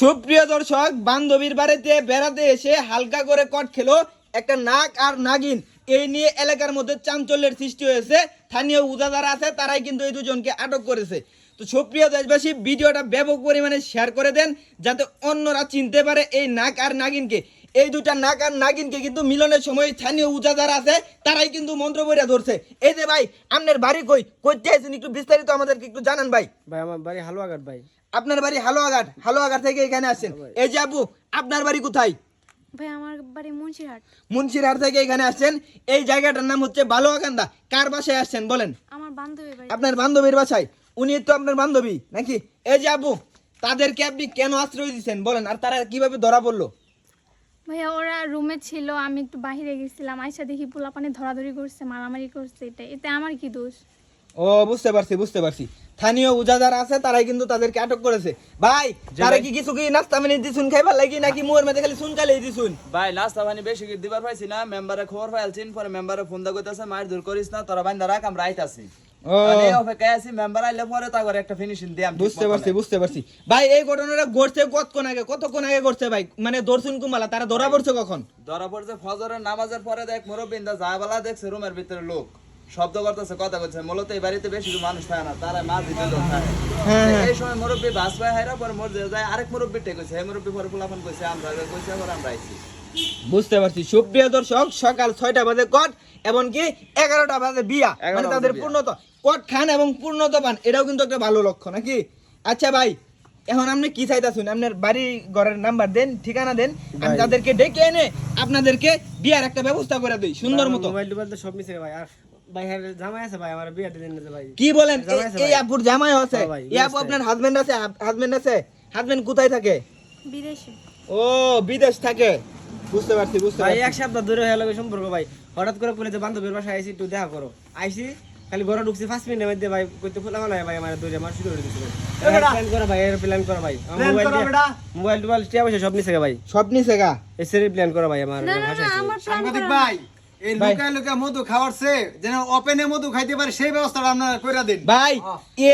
সুপ্রিয় দর্শক, বান্ধবীর বাড়িতে বেড়াতে এসে হালকা করে কট খেলো একটা নাক আর নাগিন। এই নিয়ে এলাকার মধ্যে চাঞ্চল্যের সৃষ্টি হয়েছে। স্থানীয় উদাদারা আছে, তারাই কিন্তু এই দুজনকে আটক করেছে। তো সুপ্রিয় দেশবাসী, ভিডিওটা ব্যাপক পরিমাণে শেয়ার করে দেন, যাতে অন্যরা চিনতে পারে এই নাক আর নাগিনকে। এই দুটা নাক আর নাগিনকে কিন্তু মিলনের সময় স্থানীয় উজা যারা আছে তারাই কিন্তু মন্ত্র বইরা ধরছে। এই যে ভাই আপনার বাড়ি কই? কইতে আছেন একটু বিস্তারিত আমাদেরকে একটু জানান ভাই। ভাই আমার বাড়ি হালুয়াঘাট ভাই। আপনার বাড়ি হালুয়াঘাট? হালুয়াঘাট থেকে এখানে আসছেন। এই যে আপু আপনার বাড়ি কোথায়? ভাই আমার বাড়ি মুন্সিরহাট। মুন্সিরহাট থেকে এখানে আসছেন। এই জায়গাটার নাম হচ্ছে বালুয়াকান্দা কার বাসায় আসছেন বলেন? আমার বান্ধবী বাড়ি। আপনার বান্ধবীর বাসায়? উনি তো আপনার বান্ধবী নাকি? এই যে আপু তাদেরকে আপনি কেন আশ্রয় দিচ্ছেন বলেন? আর তারা কীভাবে ধরা পড়ল? ভাইয়া ওরা রুমে ছিল আমি একটু বাইরে গেছিলাম আইসা দেখি পোলা পোলাপানে ধরাধরি করছে মারামারি করছে এটা এতে আমার কি দোষ? ও বুঝতে পারছি বুঝতে পারছি। স্থানীয় উজাদার আছে তারাই কিন্তু তাদেরকে আটক করেছে। ভাই তারা কি কিছু কি নাস্তা মানে দিছুন খাইবার লাগি নাকি মুয়ের মধ্যে খালি শুন খালি দিছুন? ভাই নাস্তা পানি বেশি দিবার পাইছি না মেম্বারে খবর পাইলছিন পরে মেম্বারে ফোন দা কইতাছে মার দূর করিস না তোরা বাইন্দা রাখ আমরা আইতাছি। ও মানে এই অপেক্ষায় আছি মেম্বার আইলে পরে তাগর একটা ফিনিশিং দিয়াম ঠিক বুঝতে পারছি বুঝতে পারছি। ভাই এই ঘটনাটা ঘটছে কতক্ষণ আগে? কতক্ষণ আগে ঘটছে ভাই? মানে দর্শন কুমালা তারা ধরা পড়ছে কখন? ধরা পড়ছে ফজরের নামাজের পরে দেখ মুরব্বিন্দা যায়বেলা দেখছে রুমের ভিতরে লোক। শব্দ করতেছে কথা বলছে। মূলত এই বাড়িতে বেশি মানুষ থাকে না তারা মাছ দিতে লোক থাকে। হ্যাঁ, এই সময় মুরব্বী বাস পায় হাইরা পরে যায় আরেক মুরব্বী টেকেছে এই মুরব্বী পরে ফুলাফান কইছে আমরা কইছে পরে আমরা আইছি। বুঝতে পারছি। সুপ্রিয় দর্শক সকাল ছয়টা বাজে কট এমনকি এগারোটা বাজে বিয়া। মানে তাদের পূর্ণত কট খান এবং পূর্ণত পান এটাও কিন্তু একটা ভালো লক্ষ্য নাকি? আচ্ছা ভাই এখন আপনি কি চাইতেছেন? আপনার বাড়ি ঘরের নাম্বার দেন ঠিকানা দেন আমি তাদেরকে ডেকে এনে আপনাদেরকে বিয়ার একটা ব্যবস্থা করে দিই সুন্দর মতো। মোবাইল টোবাইল তো সব মিশে ভাই। আর ভাই হ্যাঁ জামাই আছে ভাই আমার বিয়ে দিন না ভাই। কি বলেন? এই- আছে। আপুর জামাই আছে। হ্যাঁ এই আপু আপনার হাজবেন্ড আছে? হাজবেন্ড আছে? হাজবেন্ড কোথায় থাকে? বিদেশে। ও বিদেশ থাকে। বুঝতে পারছি বুঝতে ভাই পারছি। এক সপ্তাহ ধরে হয়ে লাগে সম্পর্ক ভাই। হঠাৎ করে বলে যে বান্ধবীর বাসায় আইসি একটু দেখা করো। আইসি খালি ঘরে ঢুকছি পাঁচ মিনিটের মধ্যে ভাই কইতে খোলা ফেলা ভাই আমার দুইটা মাস শুরু করে দিছিল প্ল্যান করো ভাই এর প্ল্যান করো ভাই। মোবাইল মোবাইল টোবাইল টিয়া পয়সা সব নিছে ভাই। সব নিছে গা? সেরি প্ল্যান করো ভাই আমার সাংবাদিক ভাই! এই। লুকায় লুকায় মধু খাওয়ারছে যেন ওপেনে মধু খাইতে পারে সেই ব্যবস্থাটা আপনারা করে দিন। ভাই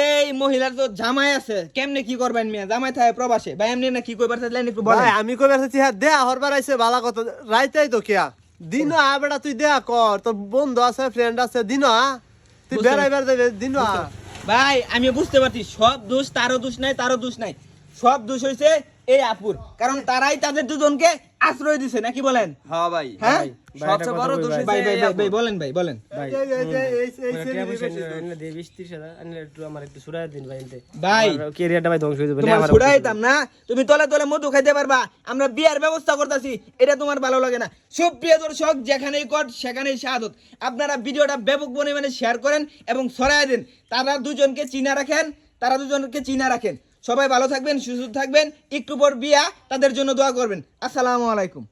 এই মহিলার তো জামাই আছে কেমনে কি করবেন মিয়া? জামাই থাকে প্রবাসে। ভাই এমনি না কি কইবার চাইলেন একটু বলেন। ভাই আমি হ্যাঁ দেয়া হরবার আইছে বালা কত রাইতাই তো কিয়া দিন আ বেটা তুই দেয়া কর তোর বন্ধু আছে ফ্রেন্ড আছে দিন আ। তুই বেড়াইবার দেবে দিন আ। ভাই আমি বুঝতে পারছি সব দোষ তারও দোষ নাই তারও দোষ নাই। সব দোষ হয়েছে এই আপুর। কারণ তারাই তাদের দুজনকে আশ্রয় দিছে নাকি বলেন? হ্যাঁ ভাই হ্যাঁ? সবচেয়ে বড় দোষ ভাই ভাই ভাই বলেন ভাই বলেন। ভাই মানে আমার একটু সুরাই দিন ভাই এনতে। ভাই ধ্বংস হয়ে যাবে। তোমার ছুড়াইতাম না? তুমি তলে তলে মধু খাইতে পারবা। আমরা বিয়ার ব্যবস্থা করতেছি। এটা তোমার ভালো লাগে না। সুপ্রিয় দর্শক যেখানেই কট সেখানেই শাহাদত। আপনারা ভিডিওটা ব্যাপক পরিমাণে শেয়ার করেন এবং ছড়াই দেন। তারা দুজনকে চিনা রাখেন তারা দুজনকে চিনা রাখেন। সবাই ভালো থাকবেন সুস্থ থাকবেন একটু পর বিয়া তাদের জন্য দোয়া করবেন। আসসালামু আলাইকুম।